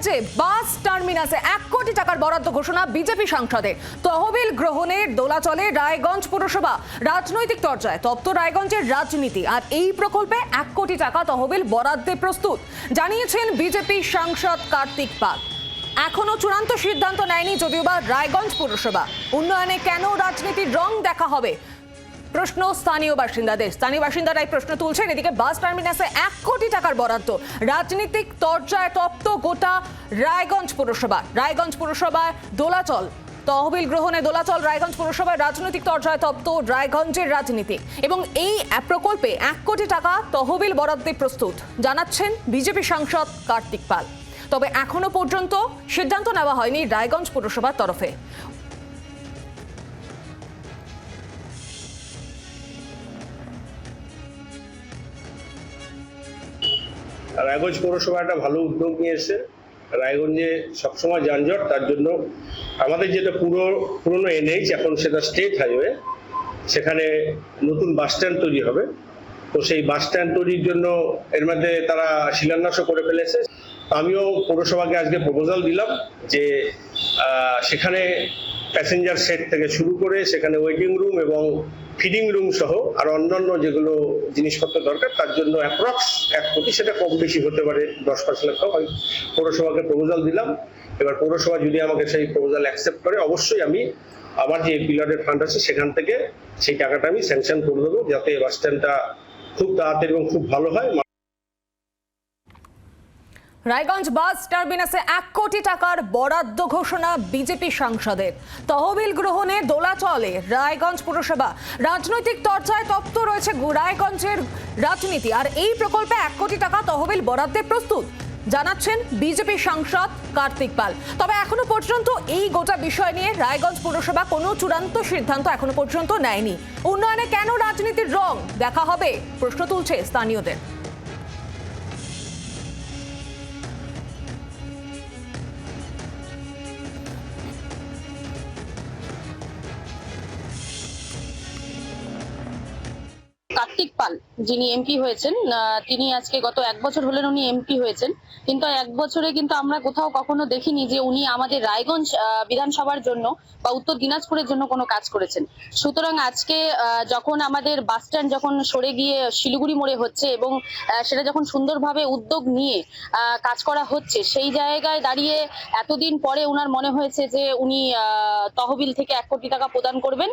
রায়গঞ্জে বাস টার্মিনাসে এক কোটি টাকার বরাদ্দ ঘোষণা বিজেপি সাংসদের। তহবিল গ্রহণের দোলাচলে রায়গঞ্জ পুরসভা, রাজনৈতিক চর্চায় তপ্ত রায়গঞ্জের রাজনীতি। আর এই প্রকল্পে এক কোটি টাকা তহবিল বরাদ্দে প্রস্তুত, জানিয়েছেন বিজেপি সাংসদ কার্তিক পাল। এখনও চূড়ান্ত সিদ্ধান্ত নেয়নি যদিও বা রায়গঞ্জ পুরসভা। উন্নয়নে কেন রাজনীতির রং দেখা হবে? প্রশ্ন স্থানীয় বাসিন্দাদের। স্থানীয় বাসিন্দারা এই প্রশ্ন তুলছেন। এদিকে বাস টার্মিনাসে এক কোটি টাকার বরাদ্দ। রাজনীতিক চর্চায় তপ্ত গোটা রায়গঞ্জ পুরসভা। রায়গঞ্জ পুরসভায় দোলাচল। তহবিল গ্রহণে দোলাচল, রায়গঞ্জ পুরসভায় রাজনৈতিক চর্চায় তপ্ত রায়গঞ্জের রাজনীতি। এবং এই প্রকল্পে এক কোটি টাকা তহবিল বরাদ্দে প্রস্তুত, জানাচ্ছেন বিজেপি সাংসদ কার্তিক পাল। তবে এখনও পর্যন্ত সিদ্ধান্ত নেওয়া হয়নি রায়গঞ্জ পুরসভার তরফে। রায়গঞ্জ পৌরসভা একটা ভালো উদ্যোগ নিয়ে রায়গঞ্জে সবসময় যানজট, তার জন্য আমাদের যেটা পুরো, পুরনো এনএইচ এখন সেটা স্টেট হাইওয়ে সেখানে নতুন বাস স্ট্যান্ড তৈরি হবে। তো সেই বাস স্ট্যান্ড তৈরির জন্য এর মধ্যে তারা শিলান্যাসও করে ফেলেছে। আমিও পৌরসভাকে আজকে প্রপোজাল দিলাম যে সেখানে প্যাসেঞ্জার সেট থেকে শুরু করে সেখানে ওয়েটিং রুম এবং ফিডিং রুম সহ আর অন্যান্য যেগুলো জিনিসপত্র দরকার, তার জন্য অ্যাপ্রক্স এক কোটি, সেটা কম বেশি হতে পারে, দশ পাঁচ লক্ষ আমি পৌরসভাকে প্রপোজাল দিলাম। এবার পৌরসভা যদি আমাকে সেই প্রপোজাল অ্যাকসেপ্ট করে, অবশ্যই আমি আমার যে পিলারের ফান্ড আছে, সেখান থেকে সেই টাকাটা আমি স্যাংশন করে দেবো, যাতে বাস স্ট্যান্ডটা খুব তাড়াতাড়ি এবং খুব ভালো হয়। রায়গঞ্জ বাস টার্মিনাসে এক কোটি টাকার বরাদ্দ ঘোষণা বিজেপি সাংসদের। তহবিল গ্রহণে দোলাচলে রায়গঞ্জ পুরসভা। রাজনৈতিক চর্চায় তপ্ত রয়েছে রায়গঞ্জের রাজনীতি, আর এই প্রকল্পে এক কোটি টাকা তহবিল বরাদ্দে প্রস্তুত, জানাচ্ছেন বিজেপি সাংসদ কার্তিক পাল। তবে এখনও পর্যন্ত এই গোটা বিষয় নিয়ে রায়গঞ্জ পুরসভা কোনো চূড়ান্ত সিদ্ধান্ত এখনও পর্যন্ত নেয়নি। উন্নয়নে কেন রাজনীতির রং দেখা হবে? প্রশ্ন তুলছে স্থানীয়দের। কার্তিক পাল, যিনি এমপি হয়েছেন তিনি আজকে গত এক বছর হলেন উনি এমপি হয়েছেন। কিন্তু এক বছরে কিন্তু আমরা কোথাও কখনো দেখিনি যে উনি আমাদের রায়গঞ্জ বিধানসভার জন্য বা উত্তর দিনাজপুরের জন্য কোনো কাজ করেছেন। সুতরাং আজকে যখন আমাদের বাস স্ট্যান্ড যখন সরে গিয়ে শিলিগুড়ি মোড়ে হচ্ছে এবং সেটা যখন সুন্দরভাবে উদ্যোগ নিয়ে কাজ করা হচ্ছে, সেই জায়গায় দাঁড়িয়ে এতদিন পরে ওনার মনে হয়েছে যে উনি তহবিল থেকে এক কোটি টাকা প্রদান করবেন।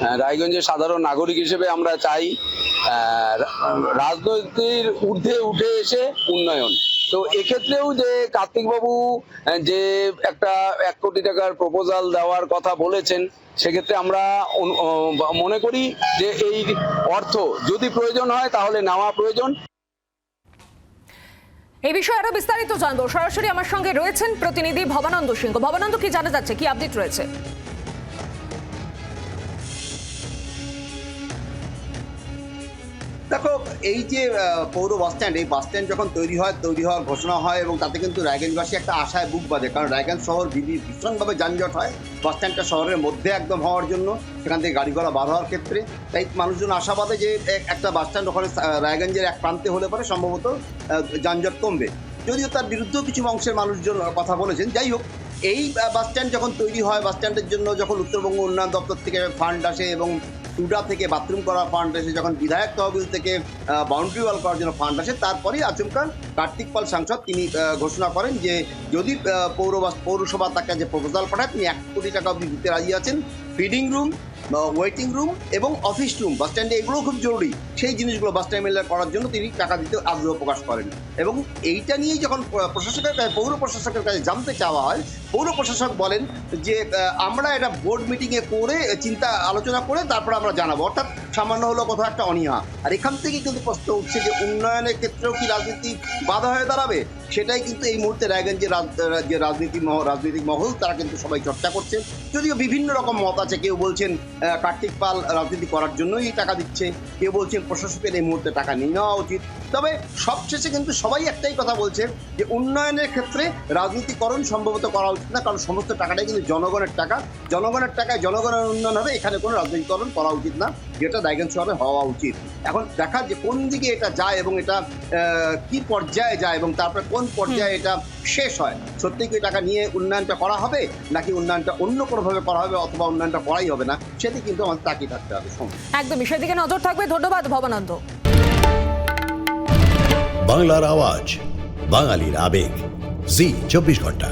রায়গঞ্জের সাধারণ নাগরিক হিসেবে আমরা চাই আহ, রা- রাজনীতির ঊর্ধ্বে উঠে এসে উন্নয়ন। তো এক্ষেত্রেও যে কার্তিকবাবু যে একটা এক কোটি টাকার প্রপোজাল দেওয়ার কথা বলেছেন সেক্ষেত্রে আমরা মনে করি যে এই অর্থ যদি প্রয়োজন হয় তাহলে নেওয়া প্রয়োজন। এই বিষয়ে আরও বিস্তারিত জানব। সরাসরি আমার সঙ্গে রয়েছেন প্রতিনিধি ভবানন্দ সিংহ। ভবানন্দ কি জানা যাচ্ছে? কি আপডেট রয়েছে? দেখো, এই যে পৌর বাস স্ট্যান্ড এই বাস স্ট্যান্ড যখন তৈরি হয়, তৈরি হওয়ার ঘোষণা হয় এবং তাতে কিন্তু রায়গঞ্জবাসী একটা আশায় বুক বাঁধে। কারণ রায়গঞ্জ শহর ভীষণভাবে যানজট হয়। বাস স্ট্যান্ডটা শহরের মধ্যে একদম হওয়ার জন্য, সেখান থেকে গাড়ি ঘোড়া বার হওয়ার ক্ষেত্রে। তাই মানুষজন আশাবাদে যে এক- একটা বাস স্ট্যান্ড ওখানে রায়গঞ্জের এক প্রান্তে হলে পরে সম্ভবত যানজট কমবে। যদিও তার বিরুদ্ধেও কিছু অংশের মানুষজন কথা বলেছেন। যাই হোক, এই বাস স্ট্যান্ড যখন তৈরি হয়, বাস স্ট্যান্ডের জন্য যখন উত্তরবঙ্গ উন্নয়ন দপ্তর থেকে ফান্ড আসে এবং টুডা থেকে বাথরুম করার ফান্ড আসে যখন বিধায়ক তহবিল থেকে বাউন্ডারি ওয়াল করার জন্য ফান্ড আসে, তারপরেই আচমকা কার্তিক পাল সাংসদ তিনি ঘোষণা করেন যে যদি পৌরবাস পৌর পৌরসভা তাকে যে প্রপোজাল পাঠায়, তিনি এক কোটি টাকা অবধি দিতে রাজি আছেন। ফিডিং রুম ওয়েটিং রুম এবং অফিস রুম বাস স্ট্যান্ডে এগুলো খুব জরুরি। সেই জিনিসগুলো বাস টার্মিনাল করার জন্য তিনি টাকা দিতে আগ্রহ প্রকাশ করেন। এবং এইটা নিয়েই যখন প্রশাসকের কাছে, পৌর প্রশাসকের কাছে জানতে চাওয়া হয়, পৌর প্রশাসক বলেন যে আমরা এটা বোর্ড মিটিংয়ে করে চিন্তা আলোচনা করে তারপর আমরা জানাব। অর্থাৎ সামান্য হলো কোথাও একটা অনীহা। আর এখান থেকে কিন্তু প্রশ্ন উঠছে যে উন্নয়নের ক্ষেত্রেও কি রাজনীতি বাধা হয়ে দাঁড়াবে? সেটাই কিন্তু এই মুহূর্তে রায়গঞ্জের রাজ- যে রাজনীতি রাজনৈতিক মহল, তারা কিন্তু সবাই চর্চা করছে। যদিও বিভিন্ন রকম মত আছে। কেউ বলছেন কার্তিক পাল রাজনীতি করার জন্যই টাকা দিচ্ছে। কেউ বলছেন, প্রশাসকের এই মুহূর্তে টাকা নিয়ে নেওয়া উচিত। তবে সবশেষে কিন্তু সবাই একটাই কথা বলছে যে, উন্নয়নের ক্ষেত্রে রাজনীতিকরণ সম্ভবত করা উচিত না। কারণ সমস্ত টাকাটাই কিন্তু জনগণের টাকা। জনগণের টাকায় জনগণের উন্নয়ন হবে। এখানে কোনো রাজনীতিকরণ করা উচিত না। যেটা দায়গঞ্জ শহরে হওয়া উচিত। এখন দেখা যে কোন দিকে এটা যায় এবং এটা কি পর্যায়ে যায় এবং তারপরে কোন পর্যায়ে এটা শেষ হয়। সত্যি কি টাকা নিয়ে উন্নয়নটা করা হবে নাকি উন্নয়নটা অন্য কোনোভাবে করা হবে অথবা উন্নয়নটা করাই হবে না সেটি কিন্তু আমাদের তাকিয়ে থাকতে হবে। একদমই সেদিকে নজর থাকবে। ধন্যবাদ ভবানন্দ। বাংলার আওয়াজ বাঙালির আবেগ। জি চব্বিশ ঘণ্টা।